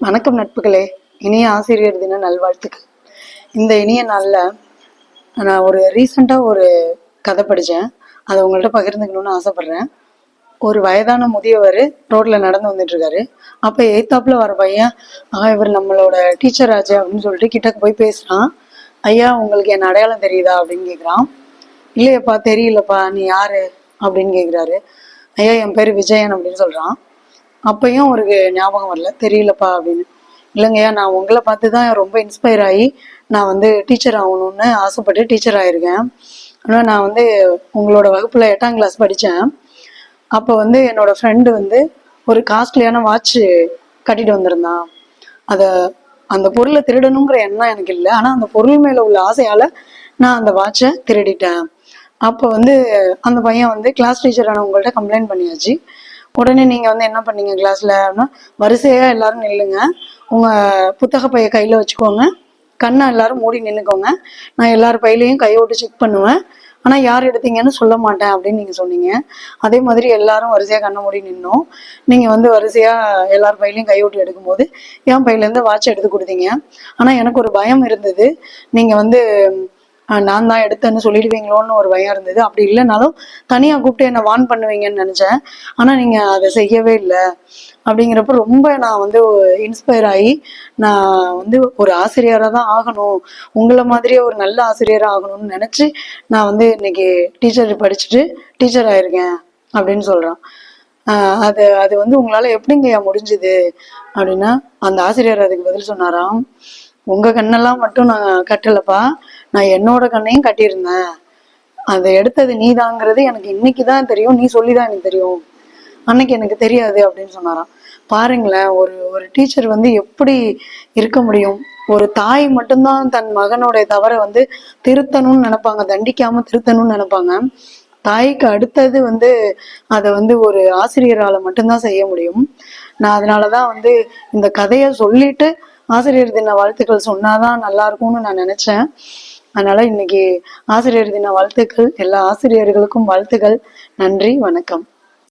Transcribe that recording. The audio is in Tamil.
வணக்கம் நட்புகளே. இனிய ஆசிரியர் தின நல்வாழ்த்துக்கள். இந்த இனிய நாளில் நான் ஒரு ரீசண்டாக ஒரு கதை படித்தேன் அதை உங்கள்கிட்ட பகிர்ந்துக்கணும்னு ஆசைப்பட்றேன். ஒரு வயதான முதியவர் ரோட்டில் நடந்து வந்துட்டுருக்காரு. அப்போ எய்த்தாப்பில் வர பையன் ஆ இவர் நம்மளோட டீச்சர் ஆச்சு அப்படின்னு சொல்லிட்டு கிட்டக்கு போய் பேசுகிறான் ஐயா உங்களுக்கு என் அடையாளம் தெரியுதா? அப்படின்னு கேட்குறான் இல்லையப்பா தெரியலப்பா நீ யார்? அப்படின்னு கேட்குறாரு ஐயா என் பேர் விஜயன் அப்படின்னு சொல்கிறான் அப்பயும் அவருக்கு ஞாபகம் வரல. தெரியலப்பா அப்படின்னு. இல்லைங்கய்யா நான் உங்களை பார்த்து தான் ரொம்ப இன்ஸ்பயர் ஆகி நான் வந்து டீச்சர் ஆகணும்னு ஆசைப்பட்டு டீச்சர் ஆயிருக்கேன். ஆனால் நான் வந்து உங்களோட வகுப்பில் எட்டாம் கிளாஸ் படித்தேன் அப்போ வந்து என்னோட ஃப்ரெண்டு வந்து ஒரு காஸ்ட்லியான வாட்ச் கட்டிட்டு வந்திருந்தான். அதை அந்த பொருளை திருடணுங்கிற எண்ணம் எனக்கு இல்லை. ஆனால் அந்த பொருள் மேலே உள்ள ஆசையால் நான் அந்த வாட்சை திருடிட்டேன். அப்போ வந்து அந்த பையன் வந்து கிளாஸ் டீச்சரான உங்கள்கிட்ட கம்ப்ளைண்ட் பண்ணியாச்சு. உடனே நீங்கள் வந்து என்ன பண்ணீங்க கிளாஸில் அப்படின்னா வரிசையாக எல்லாரும் நில்லுங்க. உங்கள் புத்தக பைய கையில் வச்சுக்கோங்க. கண்ணை எல்லாரும் மூடி நின்றுக்கோங்க நான் எல்லார் பையிலையும் கையோட்டு செக் பண்ணுவேன். ஆனால் யார் எடுத்தீங்கன்னு சொல்ல மாட்டேன் அப்படின்னு நீங்கள் சொன்னீங்க. அதே மாதிரி எல்லாரும் வரிசையாக கண்ணை மூடி நின்னோம். நீங்கள் வந்து வரிசையாக எல்லார் பையிலையும் கையோட்டு எடுக்கும்போது என் பையிலேருந்து வாட்ச் எடுத்து கொடுத்தீங்க. ஆனால் எனக்கு ஒரு பயம் இருந்தது. நீங்கள் வந்து நான் தான் எடுத்தேன்னு சொல்லிடுவீங்களோன்னு ஒரு பயம் இருந்தது. அப்படி இல்லைனாலும் தனியாக கூப்பிட்டு என்னை வான் பண்ணுவீங்கன்னு நினச்சேன். ஆனால் நீங்கள் அதை செய்யவே இல்லை. அப்படிங்கிறப்ப ரொம்ப நான் வந்து இன்ஸ்பயர் ஆகி நான் வந்து ஒரு ஆசிரியராக தான் ஆகணும். உங்களை மாதிரியே ஒரு நல்ல ஆசிரியராக ஆகணும்னு நினச்சி நான் வந்து இன்னைக்கு டீச்சர் படிச்சுட்டு டீச்சர் ஆயிருக்கேன் அப்படின்னு சொல்கிறான் அது அது வந்து உங்களால் எப்படிங்கய்யா முடிஞ்சுது? அப்படின்னா அந்த ஆசிரியர் அதுக்கு பதில் சொன்னாராம் உங்கள் கண்ணெல்லாம் மட்டும் நான் கட்டலப்பா. நான் என்னோட கண்ணையும் கட்டியிருந்தேன். அதை எடுத்தது நீதாங்கிறது எனக்கு இன்னைக்கு தான் தெரியும். நீ சொல்லி தான் எனக்கு தெரியும். அன்னைக்கு எனக்கு தெரியாது அப்படின்னு சொன்னாராம். பாருங்களேன் ஒரு ஒரு டீச்சர் வந்து எப்படி இருக்க முடியும்? ஒரு தாய் மட்டும்தான் தன் மகனுடைய தவறை வந்து திருத்தணும்னு நினைப்பாங்க தண்டிக்காம திருத்தணும்னு நினைப்பாங்க. தாய்க்கு அடுத்தது வந்து அதை வந்து ஒரு ஆசிரியரால மட்டும்தான் செய்ய முடியும். நான் அதனாலதான் வந்து இந்த கதையை சொல்லிட்டு ஆசிரியர் தின வாழ்த்துக்கள் சொன்னாதான் நல்லா இருக்கும்னு நான் நினைச்சேன். அதனால இன்னைக்கு ஆசிரியர் தின வாழ்த்துக்கள். எல்லா ஆசிரியர்களுக்கும் வாழ்த்துக்கள். நன்றி வணக்கம்.